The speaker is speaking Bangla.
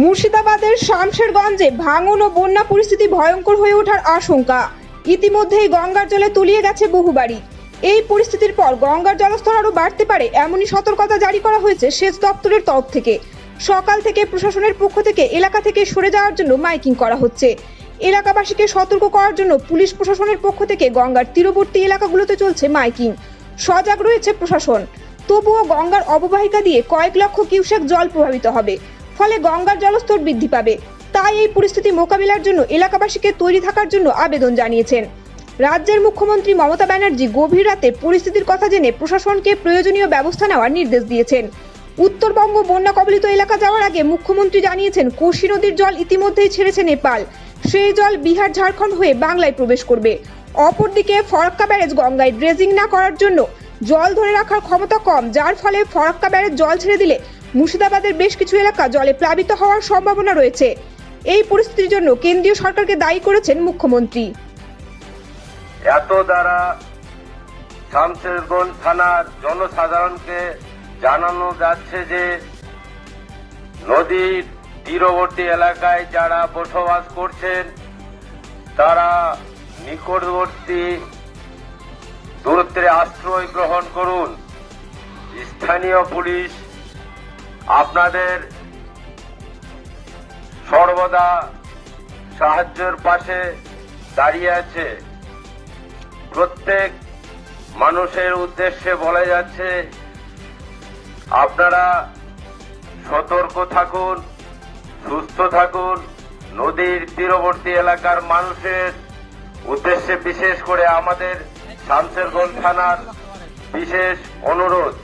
মুর্শিদাবাদের শামশেরগঞ্জে ভাঙন ও বন্যা পরিস্থিতি ভয়ঙ্কর হয়ে ওঠার আশঙ্কা। ইতিমধ্যেই গঙ্গার জলে তলিয়ে গেছে বহু বাড়ি। এই পরিস্থিতির পর গঙ্গার জলস্তর আরও বাড়তে পারে এমনই সতর্কতা জারি করা হয়েছে সেচ দপ্তরের তরফ থেকে। সকাল থেকে প্রশাসনের পক্ষ থেকে এলাকা থেকে সরে যাওয়ার জন্য মাইকিং করা হচ্ছে। এলাকাবাসীকে সতর্ক করার জন্য পুলিশ প্রশাসনের পক্ষ থেকে গঙ্গার তীরবর্তী এলাকাগুলোতে চলছে মাইকিং। সজাগ রয়েছে প্রশাসন। তবুও গঙ্গার অববাহিকা দিয়ে কয়েক লক্ষ কিউসেক জল প্রভাবিত হবে। ফলে গঙ্গার জলস্তর বৃদ্ধি পাবে। তাই এই পরিস্থিতি মোকাবিলার জন্য এলাকাবাসীকে তৈরি থাকার জন্য আবেদন জানিয়েছেন। রাজ্যের মুখ্যমন্ত্রী মমতা ব্যানার্জি গভীর রাতে পরিস্থিতির কথা জেনে প্রশাসনকে প্রয়োজনীয় ব্যবস্থা নেওয়ার নির্দেশ দিয়েছেন। উত্তরবঙ্গ বন্যা কবলিত এলাকা যাওয়ার আগে মুখ্যমন্ত্রী জানিয়েছেন, কোশি নদীর জল ইতিমধ্যেই ছেড়েছে নেপাল। সেই জল বিহার, ঝাড়খণ্ড হয়ে বাংলায় প্রবেশ করবে। অপরদিকে ফরাক্কা ব্যারেজ গঙ্গায় ড্রেজিং না করার জন্য জল ধরে রাখার ক্ষমতা কম, যার ফলে ফরাক্কা ব্যারেজ জল ছেড়ে দিলে মুর্শিদাবাদের বেশ কিছু এলাকা জলে প্লাবিত হওয়ার সম্ভাবনা রয়েছে। এই পরিস্থিতির জন্য কেন্দ্রীয় সরকারকে দায়ী করেছেন মুখ্যমন্ত্রী। এত দ্বারা শামশেরগঞ্জ থানার জনসাধারণকে জানানো যাচ্ছে যে নদীর তীরবর্তী এলাকায় যারা বসবাস করছেন, তারা নিকটবর্তী দূরত্বে আশ্রয় গ্রহণ করুন। স্থানীয় পুলিশ আপনাদের সর্বদা সাহায্যের পাশে দাঁড়িয়ে আছে। প্রত্যেক মানুষের উদ্দেশ্যে বলা যাচ্ছে, আপনারা সতর্ক থাকুন, সুস্থ থাকুন। নদীর তীরবর্তী এলাকার মানুষের উদ্দেশ্যে বিশেষ করে আমাদের শামশেরগঞ্জ থানার বিশেষ অনুরোধ।